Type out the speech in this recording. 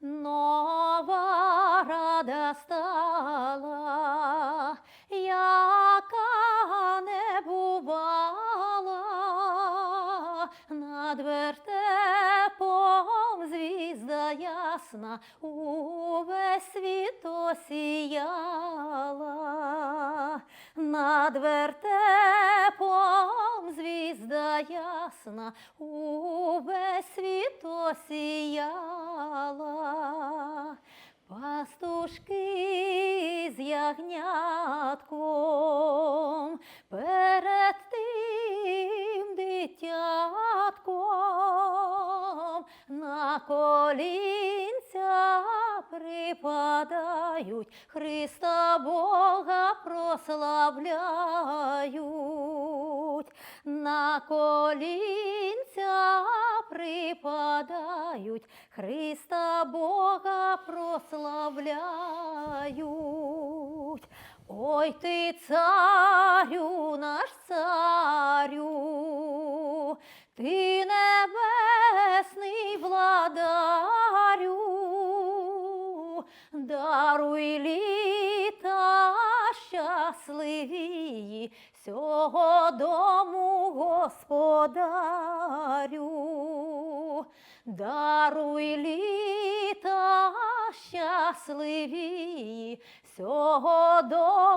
Нова рада стала, яка не бувала, над вертепом звізда ясна увесь світ осіяла, над вертепом звізда ясна увесь світ осіяла. Пастушки з ягнятком. Перед тим дитятком на колінця припадають, Христа Бога прославляють, на колінця припадають, Христа Бога прославляють. Ой ти, царю наш царю, ти небесний владарю, даруй літа щасливі сього дому господарю, даруй літа щасливі сього дому